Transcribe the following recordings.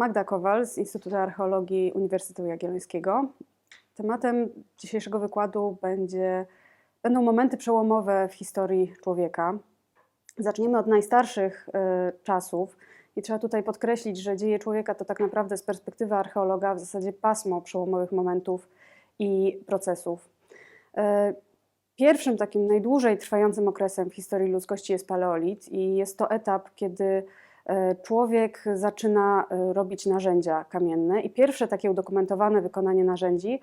Magda Kowal z Instytutu Archeologii Uniwersytetu Jagiellońskiego. Tematem dzisiejszego wykładu będzie, będą momenty przełomowe w historii człowieka. Zaczniemy od najstarszych y, czasów i trzeba tutaj podkreślić, że dzieje człowieka to tak naprawdę z perspektywy archeologa w zasadzie pasmo przełomowych momentów i procesów. Y, Pierwszym takim najdłużej trwającym okresem w historii ludzkości jest paleolit i jest to etap, kiedy e, człowiek zaczyna e, robić narzędzia kamienne i pierwsze takie udokumentowane wykonanie narzędzi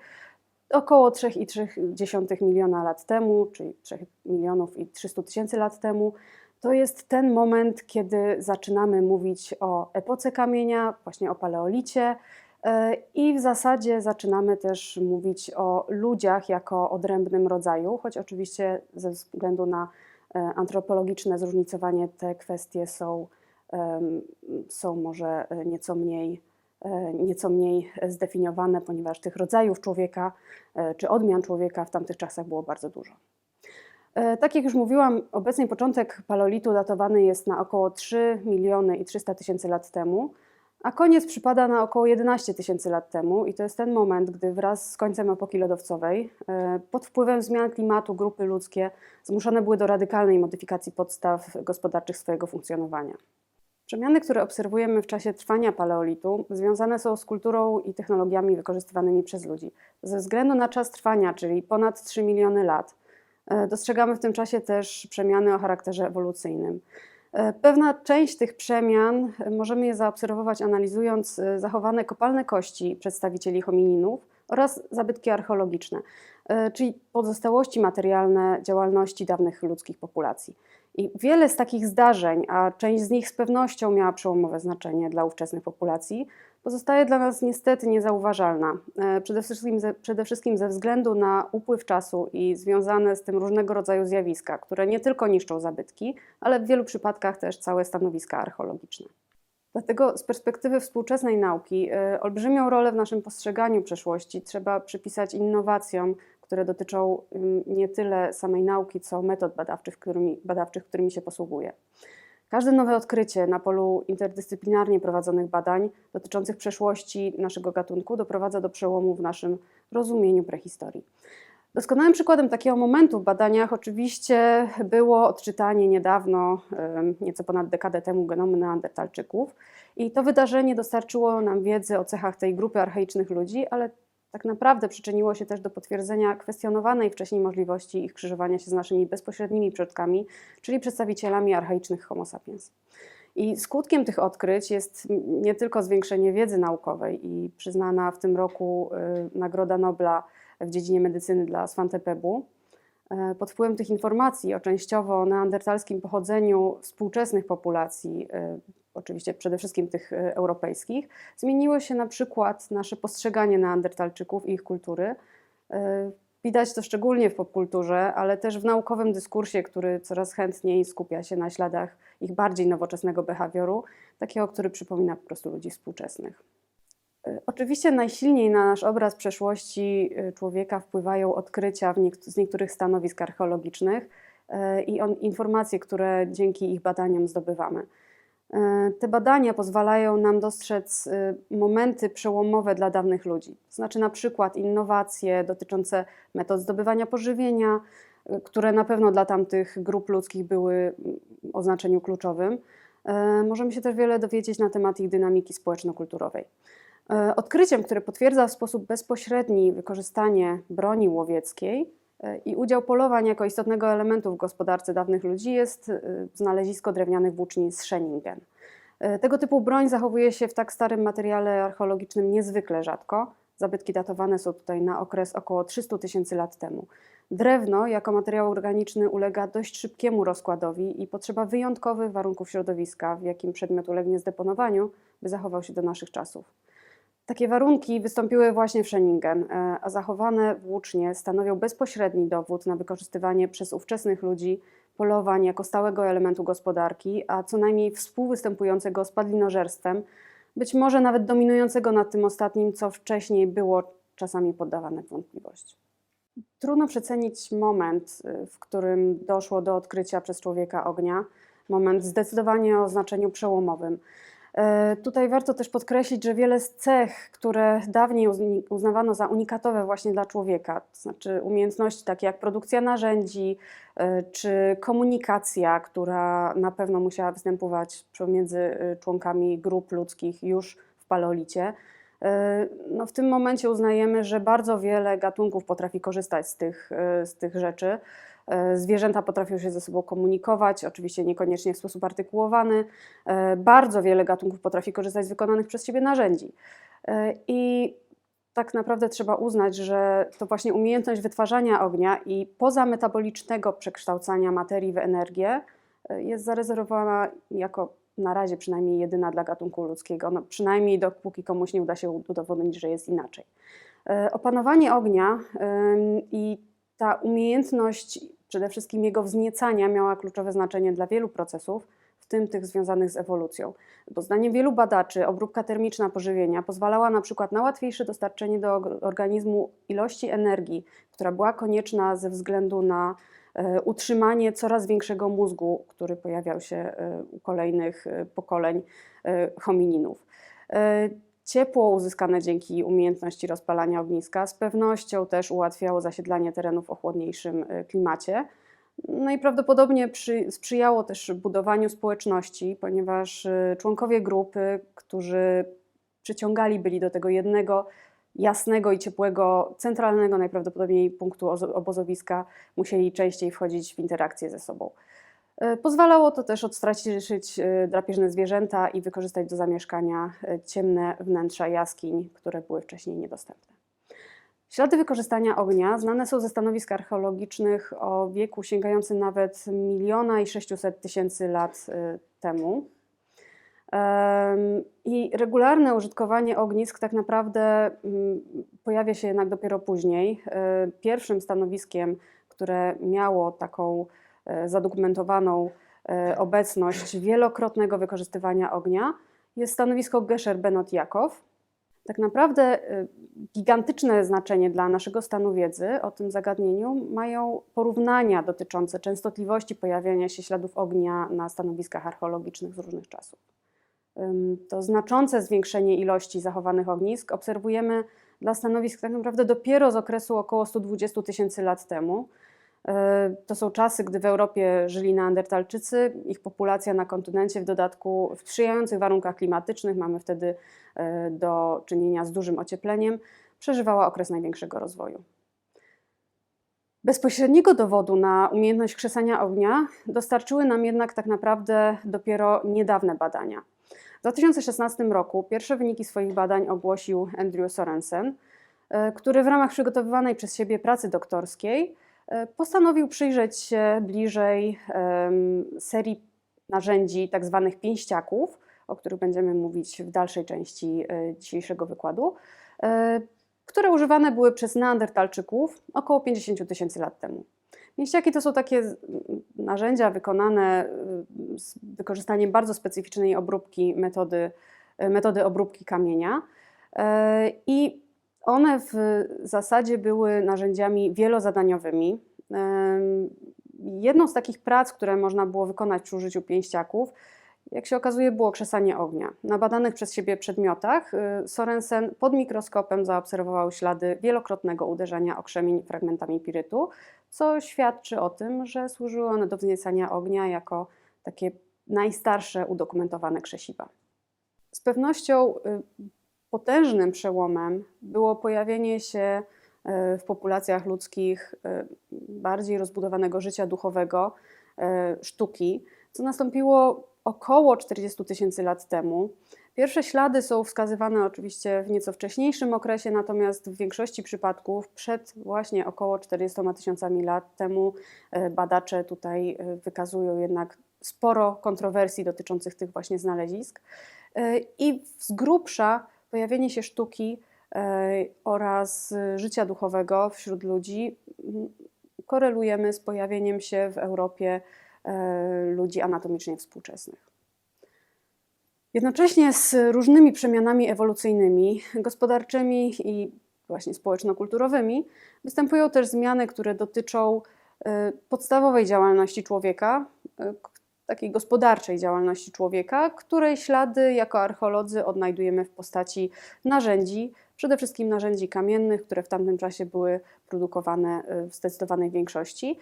około 3,3 miliona lat temu, czyli 3 milionów i 300 tysięcy lat temu, to jest ten moment, kiedy zaczynamy mówić o epoce kamienia, właśnie o paleolicie, E, I w zasadzie zaczynamy też mówić o ludziach jako odrębnym rodzaju, choć oczywiście ze względu na e, antropologiczne zróżnicowanie te kwestie są, są może nieco mniej, e, nieco mniej zdefiniowane, ponieważ tych rodzajów człowieka czy odmian człowieka w tamtych czasach było bardzo dużo. Tak jak już mówiłam, obecnie początek paleolitu datowany jest na około 3 miliony i 300 tysięcy lat temu. A koniec przypada na około 11 tysięcy lat temu i to jest ten moment, gdy wraz z końcem epoki lodowcowej, e, pod wpływem zmian klimatu grupy ludzkie zmuszone były do radykalnej modyfikacji podstaw gospodarczych swojego funkcjonowania. Przemiany, które obserwujemy w czasie trwania paleolitu, związane są z kulturą i technologiami wykorzystywanymi przez ludzi. Ze względu na czas trwania, czyli ponad 3 miliony lat, e, dostrzegamy w tym czasie też przemiany o charakterze ewolucyjnym. E, pewna część tych przemian e, możemy je zaobserwować analizując zachowane kopalne kości przedstawicieli homininów oraz zabytki archeologiczne, czyli pozostałości materialne działalności dawnych ludzkich populacji. I wiele z takich zdarzeń, a część z nich z pewnością miała przełomowe znaczenie dla ówczesnych populacji, pozostaje dla nas niestety niezauważalna. E, przede wszystkim, ze, przede wszystkim ze względu na upływ czasu i związane z tym różnego rodzaju zjawiska, które nie tylko niszczą zabytki, ale w wielu przypadkach też całe stanowiska archeologiczne. Dlatego z perspektywy współczesnej nauki y, olbrzymią rolę w naszym postrzeganiu przeszłości trzeba przypisać innowacjom, które dotyczą y, nie tyle samej nauki, co metod badawczych, którymi, badawczych, którymi się posługuje. Każde nowe odkrycie na polu interdyscyplinarnie prowadzonych badań dotyczących przeszłości naszego gatunku doprowadza do przełomu w naszym rozumieniu prehistorii. Doskonałym przykładem takiego momentu w badaniach oczywiście było odczytanie niedawno, nieco ponad dekadę temu, genomu neandertalczyków. I to wydarzenie dostarczyło nam wiedzy o cechach tej grupy archaicznych ludzi, ale tak naprawdę przyczyniło się też do potwierdzenia kwestionowanej wcześniej możliwości ich krzyżowania się z naszymi bezpośrednimi przodkami, czyli przedstawicielami archaicznych Homo sapiens. I skutkiem tych odkryć jest nie tylko zwiększenie wiedzy naukowej i przyznana w tym roku y, Nagroda Nobla w dziedzinie medycyny dla Svante Pebu. E, pod wpływem tych informacji o częściowo neandertalskim pochodzeniu współczesnych populacji, e, oczywiście przede wszystkim tych e, europejskich, zmieniło się na przykład nasze postrzeganie neandertalczyków i ich kultury. Widać to szczególnie w popkulturze, ale też w naukowym dyskursie, który coraz chętniej skupia się na śladach ich bardziej nowoczesnego behawioru, takiego, który przypomina po prostu ludzi współczesnych. Oczywiście najsilniej na nasz obraz przeszłości człowieka wpływają odkrycia z niektórych stanowisk archeologicznych i informacje, które dzięki ich badaniom zdobywamy. Y, te badania pozwalają nam dostrzec momenty przełomowe dla dawnych ludzi, to znaczy na przykład innowacje dotyczące metod zdobywania pożywienia, które na pewno dla tamtych grup ludzkich były mm, o znaczeniu kluczowym. Możemy się też wiele dowiedzieć na temat ich dynamiki społeczno-kulturowej. E, odkryciem, które potwierdza w sposób bezpośredni wykorzystanie broni łowieckiej e, i udział polowań jako istotnego elementu w gospodarce dawnych ludzi jest e, znalezisko drewnianych włóczni z Scheningen. Tego typu broń zachowuje się w tak starym materiale archeologicznym niezwykle rzadko. Zabytki datowane są tutaj na okres około 300 tysięcy lat temu. Drewno jako materiał organiczny ulega dość szybkiemu rozkładowi i potrzeba wyjątkowych warunków środowiska, w jakim przedmiot ulegnie zdeponowaniu, by zachował się do naszych czasów. Takie warunki wystąpiły właśnie w Scheningen, e, a zachowane włócznie stanowią bezpośredni dowód na wykorzystywanie przez ówczesnych ludzi polowań jako stałego elementu gospodarki, a co najmniej współwystępującego z padlinożerstwem, być może nawet dominującego nad tym ostatnim, co wcześniej było czasami poddawane w wątpliwość. Trudno przecenić moment, e, w którym doszło do odkrycia przez człowieka ognia, moment zdecydowanie o znaczeniu przełomowym. E, Tutaj warto też podkreślić, że wiele z cech, które dawniej uznawano za unikatowe właśnie dla człowieka, to znaczy umiejętności takie jak produkcja narzędzi e, czy komunikacja, która na pewno musiała występować pomiędzy e, członkami grup ludzkich już w paleolicie, no w tym momencie uznajemy, że bardzo wiele gatunków potrafi korzystać z tych, z tych rzeczy. E, Zwierzęta potrafią się ze sobą komunikować, oczywiście niekoniecznie w sposób artykułowany. E, Bardzo wiele gatunków potrafi korzystać z wykonanych przez siebie narzędzi. E, I tak naprawdę trzeba uznać, że to właśnie umiejętność wytwarzania ognia i pozametabolicznego przekształcania materii w energię jest zarezerwowana jako na razie przynajmniej jedyna dla gatunku ludzkiego, no przynajmniej dopóki komuś nie uda się udowodnić, że jest inaczej. Opanowanie ognia i ta umiejętność przede wszystkim jego wzniecania miała kluczowe znaczenie dla wielu procesów, w tym tych związanych z ewolucją. Bo zdaniem wielu badaczy obróbka termiczna pożywienia pozwalała na przykład na łatwiejsze dostarczenie do organizmu ilości energii, która była konieczna ze względu na e, utrzymanie coraz większego mózgu, który pojawiał się e, u kolejnych e, pokoleń homininów. Ciepło uzyskane dzięki umiejętności rozpalania ogniska z pewnością też ułatwiało zasiedlanie terenów o chłodniejszym e, klimacie. No i prawdopodobnie przy, sprzyjało też budowaniu społeczności, ponieważ e, członkowie grupy, którzy przyciągali byli do tego jednego jasnego i ciepłego, centralnego najprawdopodobniej punktu ozo- obozowiska, musieli częściej wchodzić w interakcję ze sobą. E, Pozwalało to też odstraszyć e, drapieżne zwierzęta i wykorzystać do zamieszkania e, ciemne wnętrza jaskiń, które były wcześniej niedostępne. Ślady wykorzystania ognia znane są ze stanowisk archeologicznych o wieku sięgającym nawet miliona i 600 tysięcy lat temu. Em, I regularne użytkowanie ognisk tak naprawdę mm, pojawia się jednak dopiero później. Pierwszym stanowiskiem, które miało taką zadokumentowaną e, obecność wielokrotnego wykorzystywania ognia, jest stanowisko Gesher Benot Jakow. Tak naprawdę e, gigantyczne znaczenie dla naszego stanu wiedzy o tym zagadnieniu mają porównania dotyczące częstotliwości pojawiania się śladów ognia na stanowiskach archeologicznych z różnych czasów. To znaczące zwiększenie ilości zachowanych ognisk obserwujemy dla stanowisk tak naprawdę dopiero z okresu około 120 tysięcy lat temu. E, To są czasy, gdy w Europie żyli neandertalczycy, ich populacja na kontynencie w dodatku w sprzyjających warunkach klimatycznych, mamy wtedy e, do czynienia z dużym ociepleniem, przeżywała okres największego rozwoju. Bezpośredniego dowodu na umiejętność krzesania ognia dostarczyły nam jednak tak naprawdę dopiero niedawne badania. W 2016 roku pierwsze wyniki swoich badań ogłosił Andrew Sorensen, e, który w ramach przygotowywanej przez siebie pracy doktorskiej postanowił przyjrzeć się bliżej serii narzędzi tak zwanych pięściaków, o których będziemy mówić w dalszej części e, dzisiejszego wykładu, e, które używane były przez neandertalczyków około 50 tysięcy lat temu. Pięściaki to są takie narzędzia wykonane y, z wykorzystaniem bardzo specyficznej obróbki metody, metody obróbki kamienia. E, I one w zasadzie były narzędziami wielozadaniowymi. Jedną z takich prac, które można było wykonać przy użyciu pięściaków, jak się okazuje, było krzesanie ognia. Na badanych przez siebie przedmiotach y, Sorensen pod mikroskopem zaobserwował ślady wielokrotnego uderzenia o krzemień fragmentami pirytu, co świadczy o tym, że służyły one do wzniecania ognia jako takie najstarsze udokumentowane krzesiwa. Z pewnością y, potężnym przełomem było pojawienie się w populacjach ludzkich y, bardziej rozbudowanego życia duchowego, y, sztuki, co nastąpiło około 40 tysięcy lat temu. Pierwsze ślady są wskazywane oczywiście w nieco wcześniejszym okresie, natomiast w większości przypadków przed właśnie około 40 tysiącami lat temu e, badacze tutaj e, wykazują jednak sporo kontrowersji dotyczących tych właśnie znalezisk. E, I z grubsza pojawienie się sztuki e, oraz e, życia duchowego wśród ludzi korelujemy z pojawieniem się w Europie e, ludzi anatomicznie współczesnych. Jednocześnie z różnymi przemianami ewolucyjnymi, gospodarczymi i właśnie społeczno-kulturowymi występują też zmiany, które dotyczą e, podstawowej działalności człowieka, takiej gospodarczej działalności człowieka, której ślady jako archeolodzy odnajdujemy w postaci narzędzi, przede wszystkim narzędzi kamiennych, które w tamtym czasie były produkowane y, w zdecydowanej większości,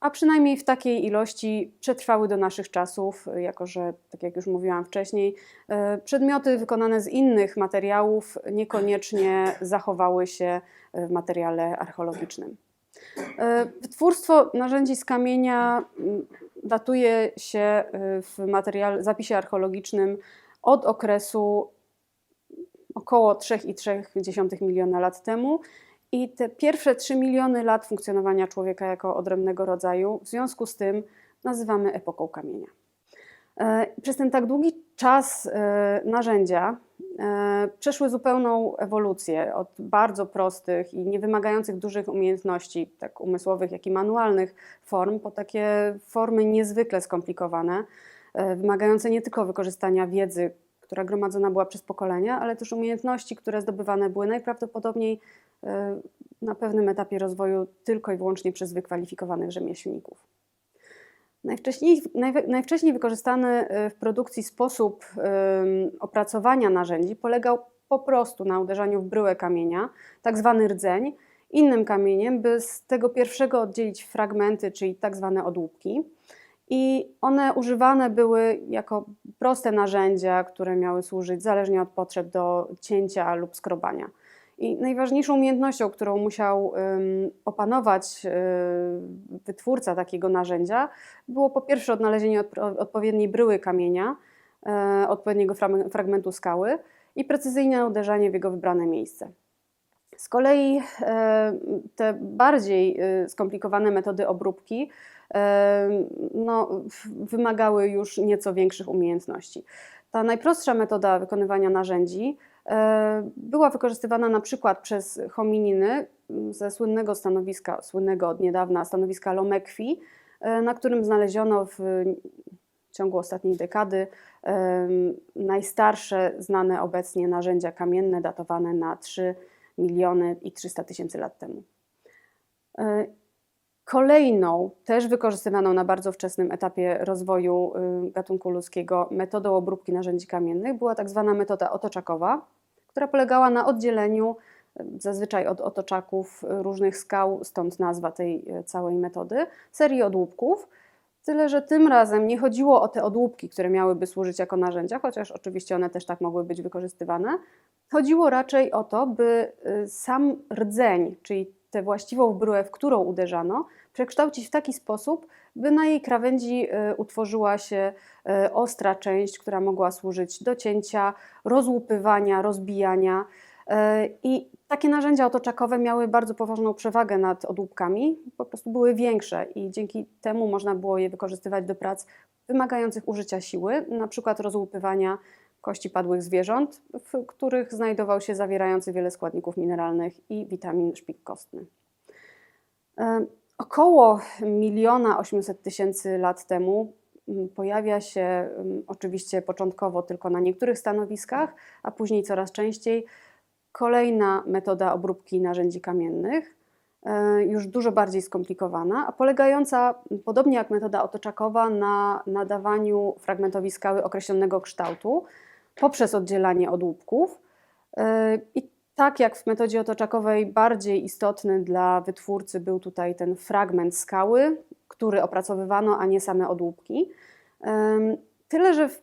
a przynajmniej w takiej ilości przetrwały do naszych czasów, y, jako że, tak jak już mówiłam wcześniej, y, przedmioty wykonane z innych materiałów niekoniecznie zachowały się w materiale archeologicznym. Wytwórstwo narzędzi z kamienia mm, datuje się w materiale, zapisie archeologicznym od okresu około 3,3 miliona lat temu. I te pierwsze 3 miliony lat funkcjonowania człowieka jako odrębnego rodzaju, w związku z tym nazywamy epoką kamienia. E, przez ten tak długi czas e, narzędzia e, przeszły zupełną ewolucję od bardzo prostych i nie wymagających dużych umiejętności, tak umysłowych, jak i manualnych form, po takie formy niezwykle skomplikowane, wymagające nie tylko wykorzystania wiedzy, która gromadzona była przez pokolenia, ale też umiejętności, które zdobywane były najprawdopodobniej e, na pewnym etapie rozwoju tylko i wyłącznie przez wykwalifikowanych rzemieślników. Najwcześniej, najwcześniej wykorzystany e, w produkcji sposób opracowania narzędzi polegał po prostu na uderzaniu w bryłę kamienia, tak zwany rdzeń, innym kamieniem, by z tego pierwszego oddzielić fragmenty, czyli tak zwane odłupki i one używane były jako proste narzędzia, które miały służyć zależnie od potrzeb do cięcia lub skrobania. I najważniejszą umiejętnością, którą musiał opanować um, wytwórca takiego narzędzia, było po pierwsze odnalezienie odp odpowiedniej bryły kamienia, e, odpowiedniego fragmentu skały i precyzyjne uderzanie w jego wybrane miejsce. Z kolei e, te bardziej e, skomplikowane metody obróbki no, wymagały już nieco większych umiejętności. Ta najprostsza metoda wykonywania narzędzi była wykorzystywana na przykład przez homininy ze słynnego stanowiska, słynnego od niedawna stanowiska Lomekwi, na którym znaleziono w ciągu ostatniej dekady najstarsze znane obecnie narzędzia kamienne datowane na 3 miliony i 300 tysięcy lat temu. Kolejną, też wykorzystywaną na bardzo wczesnym etapie rozwoju y, gatunku ludzkiego metodą obróbki narzędzi kamiennych była tak zwana metoda otoczakowa, która polegała na oddzieleniu y, zazwyczaj od otoczaków różnych skał, stąd nazwa tej y, całej metody, serii odłupków. Tyle, że tym razem nie chodziło o te odłupki, które miałyby służyć jako narzędzia, chociaż oczywiście one też tak mogły być wykorzystywane, Chodziło raczej o to, by y, sam rdzeń, czyli tę właściwą bryłę, w którą uderzano, przekształcić w taki sposób, by na jej krawędzi y, utworzyła się y, ostra część, która mogła służyć do cięcia, rozłupywania, rozbijania. I takie narzędzia otoczakowe miały bardzo poważną przewagę nad odłupkami, po prostu były większe i dzięki temu można było je wykorzystywać do prac wymagających użycia siły, na przykład rozłupywania kości padłych zwierząt, w których znajdował się zawierający wiele składników mineralnych i witamin szpik kostny. Około miliona 800 tysięcy lat temu pojawia się oczywiście początkowo tylko na niektórych stanowiskach, a później coraz częściej kolejna metoda obróbki narzędzi kamiennych, e, już dużo bardziej skomplikowana, a polegająca, podobnie jak metoda otoczakowa, na nadawaniu fragmentowi skały określonego kształtu, poprzez oddzielanie odłupków. E, I tak jak w metodzie otoczakowej, bardziej istotny dla wytwórcy był tutaj ten fragment skały, który opracowywano, a nie same odłupki. Tyle, że w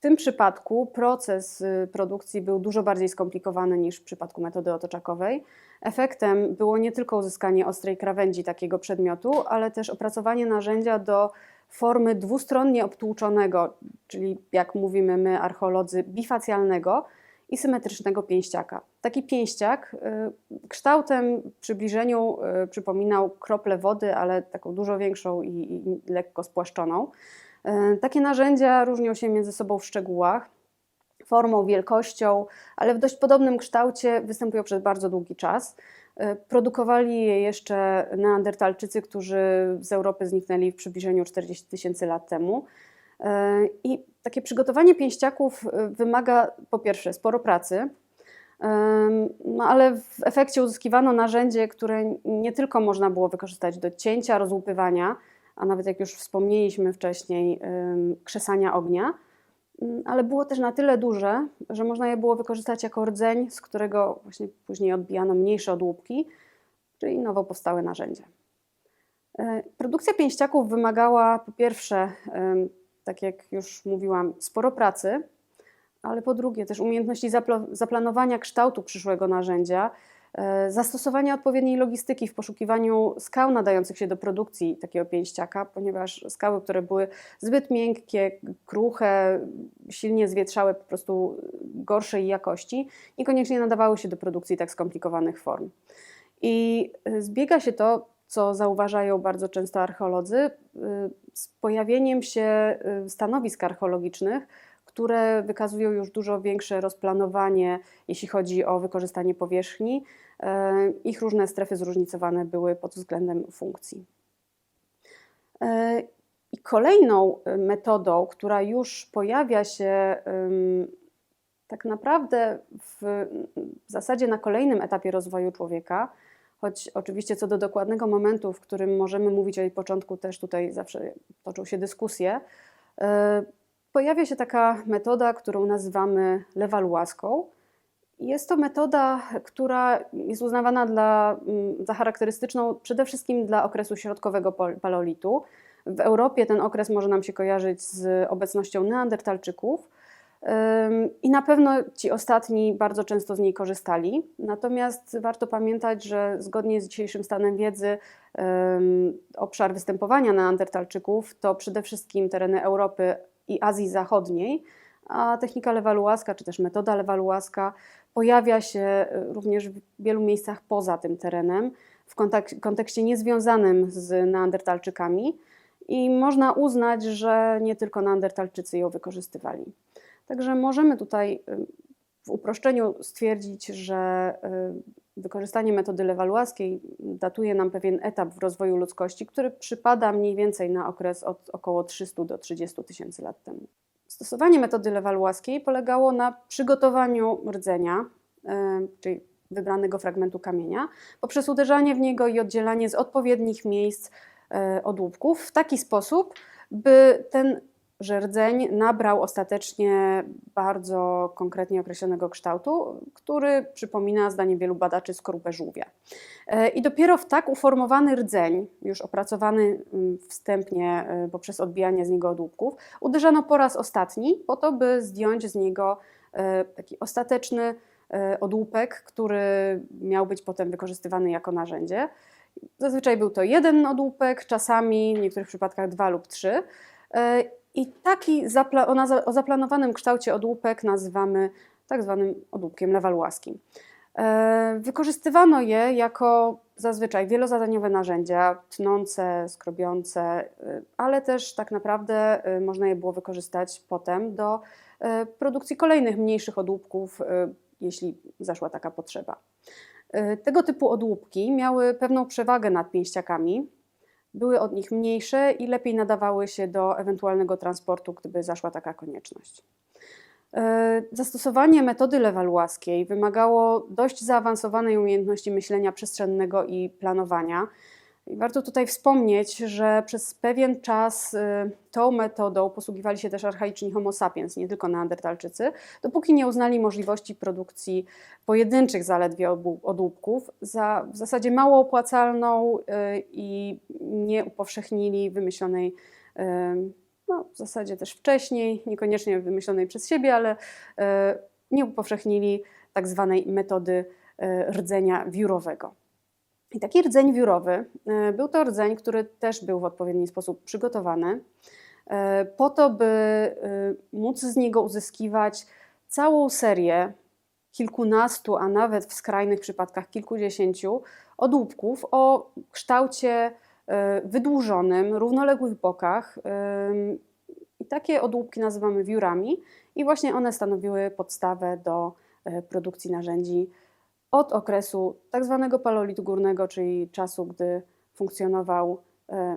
tym przypadku proces y, produkcji był dużo bardziej skomplikowany niż w przypadku metody otoczakowej. Efektem było nie tylko uzyskanie ostrej krawędzi takiego przedmiotu, ale też opracowanie narzędzia do formy dwustronnie obtłuczonego, czyli jak mówimy my archeolodzy, bifacjalnego i symetrycznego pięściaka. Taki pięściak y, kształtem, przybliżeniu y, przypominał krople wody, ale taką dużo większą i, i lekko spłaszczoną. Y, takie narzędzia różnią się między sobą w szczegółach, formą, wielkością, ale w dość podobnym kształcie występują przez bardzo długi czas. Produkowali je jeszcze neandertalczycy, którzy z Europy zniknęli w przybliżeniu 40 tysięcy lat temu. E, I takie przygotowanie pięściaków e, wymaga po pierwsze sporo pracy, no ale w efekcie uzyskiwano narzędzie, które nie tylko można było wykorzystać do cięcia, rozłupywania, a nawet jak już wspomnieliśmy wcześniej, ym, krzesania ognia, Ym, ale było też na tyle duże, że można je było wykorzystać jako rdzeń, z którego właśnie później odbijano mniejsze odłupki, czyli nowo powstałe narzędzie. E, Produkcja pięściaków wymagała po pierwsze, tak jak już mówiłam, sporo pracy, ale po drugie też umiejętności zaplanowania kształtu przyszłego narzędzia, e, zastosowania odpowiedniej logistyki w poszukiwaniu skał nadających się do produkcji takiego pięściaka, ponieważ skały, które były zbyt miękkie, kruche, silnie zwietrzałe, po prostu gorszej jakości, niekoniecznie nadawały się do produkcji tak skomplikowanych form. I y, zbiega się to, co zauważają bardzo często archeolodzy, y, z pojawieniem się y, stanowisk archeologicznych, które wykazują już dużo większe rozplanowanie, jeśli chodzi o wykorzystanie powierzchni. E, Ich różne strefy zróżnicowane były pod względem funkcji. I kolejną y, metodą, która już pojawia się tak naprawdę w, w zasadzie na kolejnym etapie rozwoju człowieka, choć oczywiście co do dokładnego momentu, w którym możemy mówić o jej początku, też tutaj zawsze toczą się dyskusje, e, pojawia się taka metoda, którą nazywamy lewaluaską. Jest to metoda, która jest uznawana dla, mm, za charakterystyczną przede wszystkim dla okresu środkowego paleolitu. W Europie ten okres może nam się kojarzyć z obecnością neandertalczyków. I na pewno ci ostatni bardzo często z niej korzystali. Natomiast warto pamiętać, że zgodnie z dzisiejszym stanem wiedzy, obszar występowania neandertalczyków to przede wszystkim tereny Europy i Azji Zachodniej, a technika lewaluaska, czy też metoda lewaluaska pojawia się y, również w wielu miejscach poza tym terenem, w kontek- kontekście niezwiązanym z neandertalczykami i można uznać, że nie tylko neandertalczycy ją wykorzystywali. Także możemy tutaj y, w uproszczeniu stwierdzić, że y, wykorzystanie metody lewaluaskiej datuje nam pewien etap w rozwoju ludzkości, który przypada mniej więcej na okres od około 300 do 30 tysięcy lat temu. Stosowanie metody lewaluaskiej polegało na przygotowaniu rdzenia, y, czyli wybranego fragmentu kamienia, poprzez uderzanie w niego i oddzielanie z odpowiednich miejsc odłupków w taki sposób, by ten że rdzeń nabrał ostatecznie bardzo konkretnie określonego kształtu, który przypomina, zdaniem wielu badaczy, skorupę żółwia. E, I dopiero w tak uformowany rdzeń, już opracowany mm, wstępnie e, poprzez odbijanie z niego odłupków, uderzano po raz ostatni, po to, by zdjąć z niego e, taki ostateczny odłupek, który miał być potem wykorzystywany jako narzędzie. Zazwyczaj był to jeden odłupek, czasami w niektórych przypadkach dwa lub trzy. I taki o, zaplanowanym kształcie odłupek nazywamy tak zwanym odłupkiem lewaluaskim. E, Wykorzystywano je jako zazwyczaj wielozadaniowe narzędzia, tnące, skrobiące, y, ale też tak naprawdę y, można je było wykorzystać potem do produkcji kolejnych mniejszych odłupków, jeśli zaszła taka potrzeba. Tego typu odłupki miały pewną przewagę nad pięściakami, były od nich mniejsze i lepiej nadawały się do ewentualnego transportu, gdyby zaszła taka konieczność. E, Zastosowanie metody lewaluaskiej wymagało dość zaawansowanej umiejętności myślenia przestrzennego i planowania. I warto tutaj wspomnieć, że przez pewien czas y, tą metodą posługiwali się też archaiczni homo sapiens, nie tylko neandertalczycy, dopóki nie uznali możliwości produkcji pojedynczych zaledwie odłupków za w zasadzie mało opłacalną y, i nie upowszechnili wymyślonej y, no, w zasadzie też wcześniej, niekoniecznie wymyślonej przez siebie, ale nie upowszechnili tak zwanej metody rdzenia wiórowego. I taki rdzeń wiórowy e, był to rdzeń, który też był w odpowiedni sposób przygotowany e, po to, by e, móc z niego uzyskiwać całą serię kilkunastu, a nawet w skrajnych przypadkach kilkudziesięciu odłupków o kształcie wydłużonym, równoległych bokach. I takie odłupki nazywamy wiórami, i właśnie one stanowiły podstawę do produkcji narzędzi od okresu tak zwanego paleolitu górnego, czyli czasu, gdy funkcjonował e,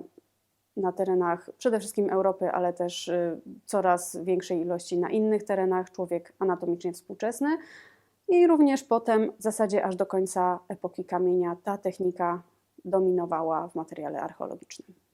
na terenach przede wszystkim Europy, ale też e, coraz większej ilości na innych terenach człowiek anatomicznie współczesny. I również potem, w zasadzie aż do końca epoki kamienia, ta technika dominowała w materiale archeologicznym.